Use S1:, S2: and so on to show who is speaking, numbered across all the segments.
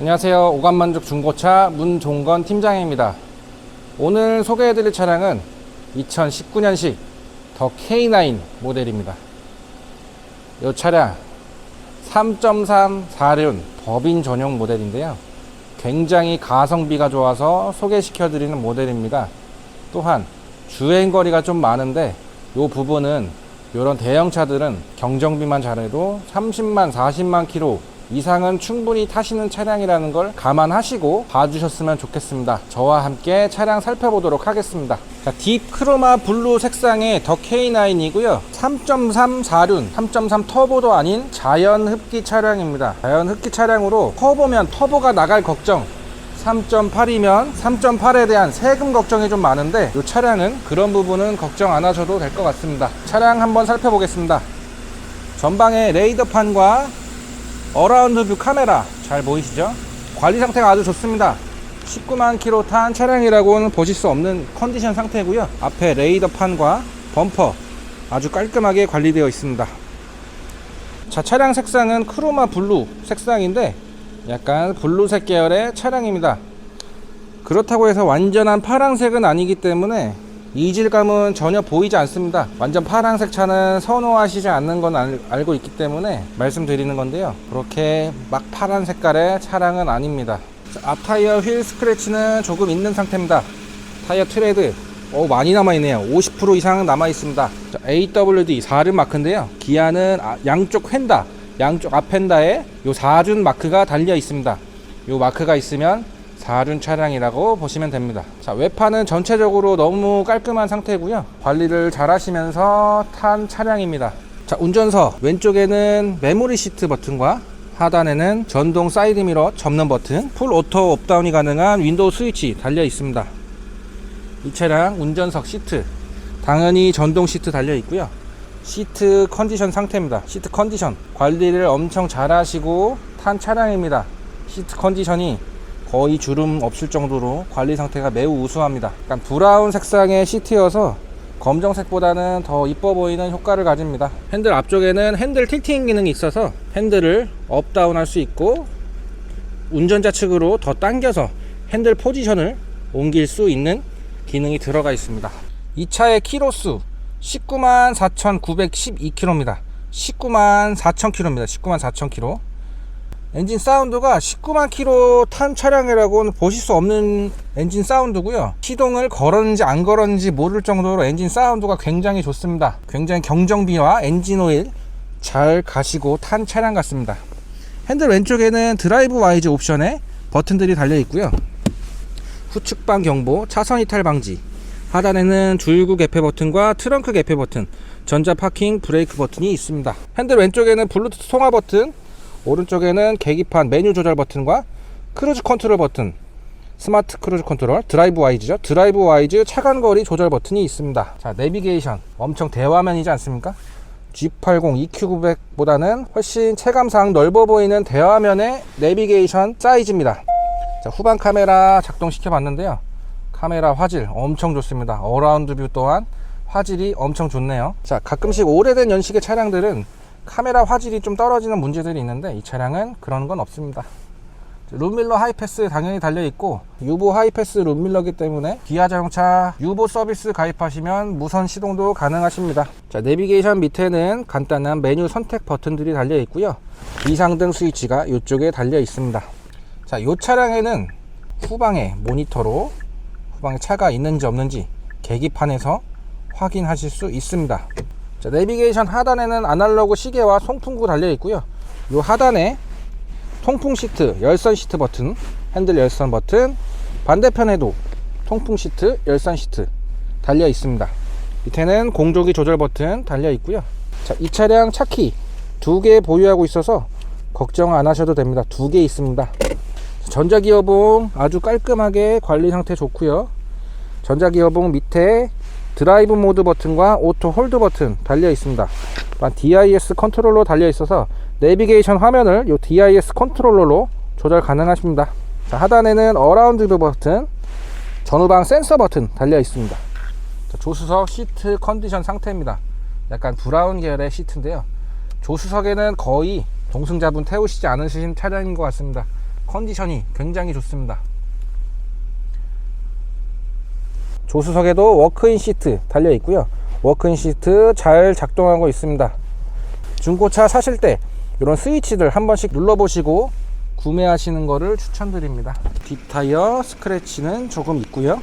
S1: 안녕하세요. 오감만족 중고차 문종건 팀장입니다. 오늘 소개해드릴 차량은 2019년식 더 K9 모델입니다. 이 차량 3.3 4륜 법인 전용 모델인데요. 굉장히 가성비가 좋아서 소개시켜드리는 모델입니다. 또한 주행 거리가 좀 많은데 이 부분은 이런 대형차들은 경정비만 잘해도 30만 40만 킬로 이상은 충분히 타시는 차량이라는 걸 감안하시고 봐주셨으면 좋겠습니다. 저와 함께 차량 살펴보도록 하겠습니다. 자, 딥 크로마 블루 색상의 더 K9이고요. 3.3 4륜, 3.3 터보도 아닌 자연 흡기 차량입니다. 자연 흡기 차량으로 터보면 터보가 나갈 걱정 3.8이면 3.8에 대한 세금 걱정이 좀 많은데 이 차량은 그런 부분은 걱정 안 하셔도 될 것 같습니다. 차량 한번 살펴보겠습니다. 전방에 레이더판과 어라운드 뷰 카메라 잘 보이시죠? 관리 상태가 아주 좋습니다. 19만 킬로 탄 차량이라고는 보실 수 없는 컨디션 상태고요. 앞에 레이더 판과 범퍼 아주 깔끔하게 관리되어 있습니다. 자, 차량 색상은 크로마 블루 색상인데 약간 블루색 계열의 차량입니다. 그렇다고 해서 완전한 파란색은 아니기 때문에 이질감은 전혀 보이지 않습니다. 완전 파란색 차는 선호하시지 않는 건 알, 알고 있기 때문에 말씀드리는 건데요. 그렇게 막 파란 색깔의 차량은 아닙니다. 자, 앞 타이어 휠 스크래치는 조금 있는 상태입니다. 타이어 트레드 오, 많이 남아있네요. 50% 이상 남아있습니다. 자, AWD 4륜 마크인데요. 기아는 아- 양쪽 휀다, 양쪽 앞 휀다에 요 4륜 마크가 달려 있습니다. 요 마크가 있으면 4륜 차량이라고 보시면 됩니다. 자, 외판은 전체적으로 너무 깔끔한 상태고요. 관리를 잘 하시면서 탄 차량입니다. 자, 운전석 왼쪽에는 메모리 시트 버튼과 하단에는 전동 사이드 미러 접는 버튼, 풀 오토 업다운이 가능한 윈도우 스위치 달려 있습니다. 이 차량 운전석 시트 당연히 전동 시트 달려 있고요. 시트 컨디션 상태입니다. 시트 컨디션 관리를 엄청 잘 하시고 탄 차량입니다. 시트 컨디션이 거의 주름 없을 정도로 관리 상태가 매우 우수합니다. 약간 브라운 색상의 시트여서 검정색보다는 더 이뻐 보이는 효과를 가집니다. 핸들 앞쪽에는 핸들 틸팅 기능이 있어서 핸들을 업다운 할 수 있고 운전자 측으로 더 당겨서 핸들 포지션을 옮길 수 있는 기능이 들어가 있습니다. 이 차의 키로수 19만 4,912km입니다. 19만 4,000km입니다. 19만 4,000km. 엔진 사운드가 19만 킬로 탄 차량이라고는 보실 수 없는 엔진 사운드고요. 시동을 걸었는지 안 걸었는지 모를 정도로 엔진 사운드가 굉장히 좋습니다. 굉장히 경정비와 엔진 오일 잘 가시고 탄 차량 같습니다. 핸들 왼쪽에는 드라이브 와이즈 옵션에 버튼들이 달려 있고요. 후측방 경보, 차선 이탈 방지. 하단에는 줄구 개폐 버튼과 트렁크 개폐 버튼, 전자 파킹 브레이크 버튼이 있습니다. 핸들 왼쪽에는 블루투스 통화 버튼, 오른쪽에는 계기판 메뉴 조절 버튼과 크루즈 컨트롤 버튼, 스마트 크루즈 컨트롤, 드라이브 와이즈죠. 드라이브 와이즈 차간 거리 조절 버튼이 있습니다. 자, 내비게이션 엄청 대화면이지 않습니까? G80 EQ900보다는 훨씬 체감상 넓어 보이는 대화면의 내비게이션 사이즈입니다. 자, 후방 카메라 작동시켜 봤는데요. 카메라 화질 엄청 좋습니다. 어라운드 뷰 또한 화질이 엄청 좋네요. 자, 가끔씩 오래된 연식의 차량들은 카메라 화질이 좀 떨어지는 문제들이 있는데 이 차량은 그런 건 없습니다. 룸밀러 하이패스 당연히 달려 있고 유보 하이패스 룸밀러기 때문에 기아 자동차 유보 서비스 가입하시면 무선 시동도 가능하십니다. 자 내비게이션 밑에는 간단한 메뉴 선택 버튼들이 달려 있고요. 비상등 스위치가 이쪽에 달려 있습니다. 자, 이 차량에는 후방에 모니터로 후방에 차가 있는지 없는지 계기판에서 확인하실 수 있습니다. 자, 내비게이션 하단에는 아날로그 시계와 송풍구 달려 있고요. 이 하단에 통풍 시트, 열선 시트 버튼, 핸들 열선 버튼, 반대편에도 통풍 시트, 열선 시트 달려 있습니다. 밑에는 공조기 조절 버튼 달려 있고요. 자, 이 차량 차키 두 개 보유하고 있어서 걱정 안 하셔도 됩니다. 두 개 있습니다. 전자기어봉 아주 깔끔하게 관리 상태 좋고요. 전자기어봉 밑에 드라이브 모드 버튼과 오토 홀드 버튼 달려 있습니다. DIS 컨트롤러 달려 있어서 내비게이션 화면을 이 DIS 컨트롤러로 조절 가능하십니다. 자, 하단에는 어라운드 뷰 버튼, 전후방 센서 버튼 달려 있습니다. 자, 조수석 시트 컨디션 상태입니다. 약간 브라운 계열의 시트인데요. 조수석에는 거의 동승자분 태우시지 않으신 차량인 것 같습니다. 컨디션이 굉장히 좋습니다. 조수석에도 워크인 시트 달려 있고요. 워크인 시트 잘 작동하고 있습니다. 중고차 사실 때 이런 스위치들 한 번씩 눌러보시고 구매하시는 거를 추천드립니다. 뒷타이어 스크래치는 조금 있고요.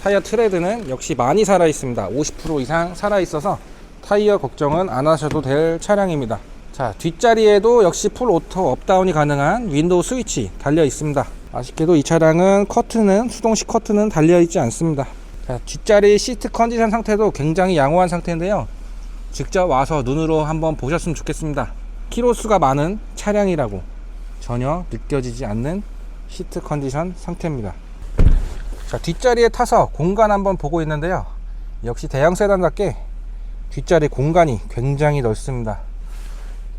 S1: 타이어 트레드는 역시 많이 살아 있습니다. 50% 이상 살아 있어서 타이어 걱정은 안 하셔도 될 차량입니다. 자, 뒷자리에도 역시 풀 오토 업다운이 가능한 윈도우 스위치 달려 있습니다. 아쉽게도 이 차량은 커튼은 수동식 커튼은 달려 있지 않습니다. 자, 뒷자리 시트 컨디션 상태도 굉장히 양호한 상태인데요. 직접 와서 눈으로 한번 보셨으면 좋겠습니다. 키로수가 많은 차량이라고 전혀 느껴지지 않는 시트 컨디션 상태입니다. 자, 뒷자리에 타서 공간 한번 보고 있는데요. 역시 대형 세단답게 뒷자리 공간이 굉장히 넓습니다.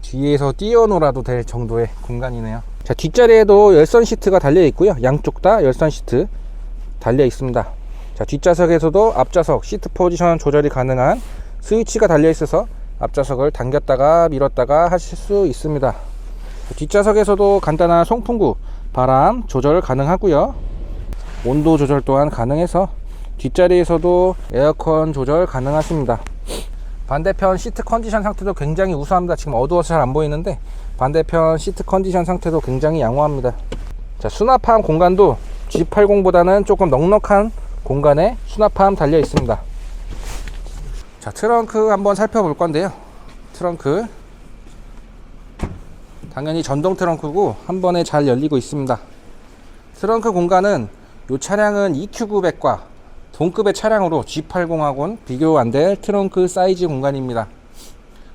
S1: 뒤에서 뛰어놀아도 될 정도의 공간이네요. 자, 뒷자리에도 열선 시트가 달려 있고요. 양쪽 다 열선 시트 달려 있습니다. 자, 뒷좌석에서도 앞좌석 시트 포지션 조절이 가능한 스위치가 달려 있어서 앞좌석을 당겼다가 밀었다가 하실 수 있습니다. 뒷좌석에서도 간단한 송풍구 바람 조절 가능하고요. 온도 조절 또한 가능해서 뒷자리에서도 에어컨 조절 가능하십니다. 반대편 시트 컨디션 상태도 굉장히 우수합니다. 지금 어두워서 잘 안 보이는데 반대편 시트 컨디션 상태도 굉장히 양호합니다. 자, 수납함 공간도 G80보다는 조금 넉넉한 공간에 수납함 달려 있습니다. 자, 트렁크 한번 살펴볼 건데요. 트렁크 당연히 전동 트렁크고 한 번에 잘 열리고 있습니다. 트렁크 공간은 이 차량은 EQ900과 동급의 차량으로 G80하고는 비교 안 될 트렁크 사이즈 공간입니다.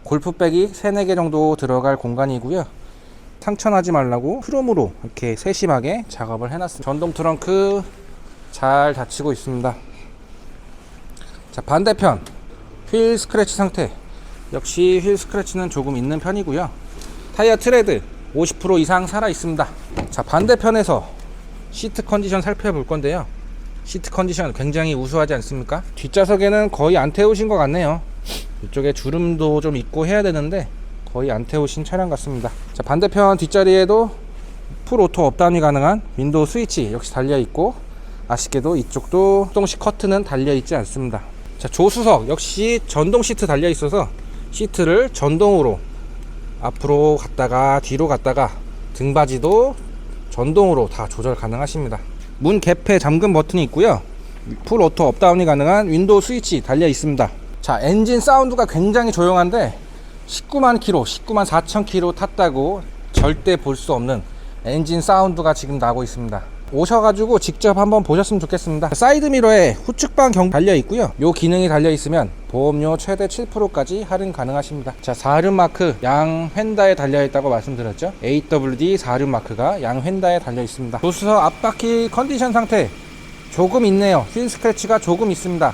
S1: 골프백이 3, 4개 정도 들어갈 공간이고요. 상처나지 말라고 크롬으로 이렇게 세심하게 작업을 해놨습니다. 전동 트렁크 잘 닫히고 있습니다. 자, 반대편 휠 스크래치 상태 역시 휠 스크래치는 조금 있는 편이고요. 타이어 트레드 50% 이상 살아 있습니다. 자, 반대편에서 시트 컨디션 살펴볼 건데요. 시트 컨디션 굉장히 우수하지 않습니까? 뒷좌석에는 거의 안 태우신 것 같네요. 이쪽에 주름도 좀 있고 해야 되는데 거의 안 태우신 차량 같습니다. 자, 반대편 뒷자리에도 풀 오토 업다운이 가능한 윈도우 스위치 역시 달려 있고 아쉽게도 이쪽도 수동식 커튼은 달려 있지 않습니다. 자, 조수석 역시 전동 시트 달려 있어서 시트를 전동으로 앞으로 갔다가 뒤로 갔다가 등받이도 전동으로 다 조절 가능하십니다. 문 개폐 잠금 버튼이 있고요. 풀 오토 업다운이 가능한 윈도우 스위치 달려 있습니다. 자, 엔진 사운드가 굉장히 조용한데 19만 킬로, 19만 4천 킬로 탔다고 절대 볼 수 없는 엔진 사운드가 지금 나고 있습니다. 오셔가지고 직접 한번 보셨으면 좋겠습니다. 사이드 미러에 후측방 경 달려 있고요. 요 기능이 달려 있으면 보험료 최대 7%까지 할인 가능하십니다. 자, 4륜 마크 양 휀다에 달려 있다고 말씀드렸죠. AWD 4륜 마크가 양 휀다에 달려 있습니다. 조수석 앞바퀴 컨디션 상태 조금 있네요. 휠 스크래치가 조금 있습니다.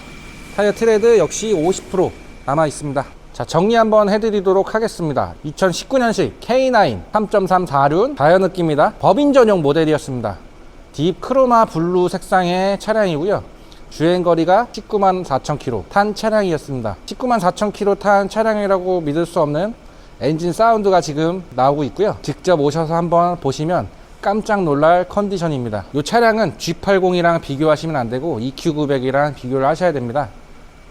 S1: 타이어 트레드 역시 50% 남아 있습니다. 자, 정리 한번 해드리도록 하겠습니다. 2019년식 K9 3.3 4륜 다이어 느낌입니다. 법인 전용 모델이었습니다. 딥 크로마 블루 색상의 차량이고요. 주행 거리가 19만 4천 킬로 탄 차량이었습니다. 19만 4천 킬로 탄 차량이라고 믿을 수 없는 엔진 사운드가 지금 나오고 있고요. 직접 오셔서 한번 보시면 깜짝 놀랄 컨디션입니다. 이 차량은 G80이랑 비교하시면 안 되고 EQ900이랑 비교를 하셔야 됩니다.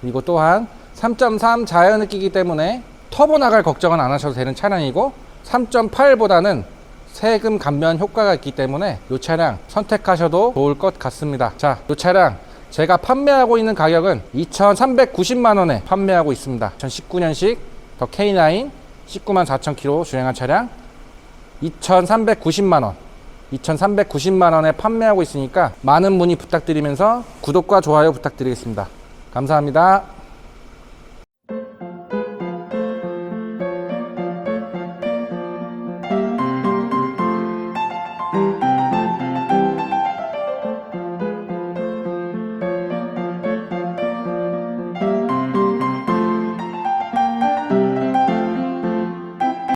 S1: 그리고 또한 3.3 자연흡기이기 때문에 터보 나갈 걱정은 안 하셔도 되는 차량이고 3.8보다는 세금 감면 효과가 있기 때문에 이 차량 선택하셔도 좋을 것 같습니다. 자, 이 차량 제가 판매하고 있는 가격은 2,390만 원에 판매하고 있습니다. 2019년식 더 K9 19만 4천 킬로 주행한 차량 2,390만 원. 2,390만 원에 판매하고 있으니까 많은 문의 부탁드리면서 구독과 좋아요 부탁드리겠습니다. 감사합니다.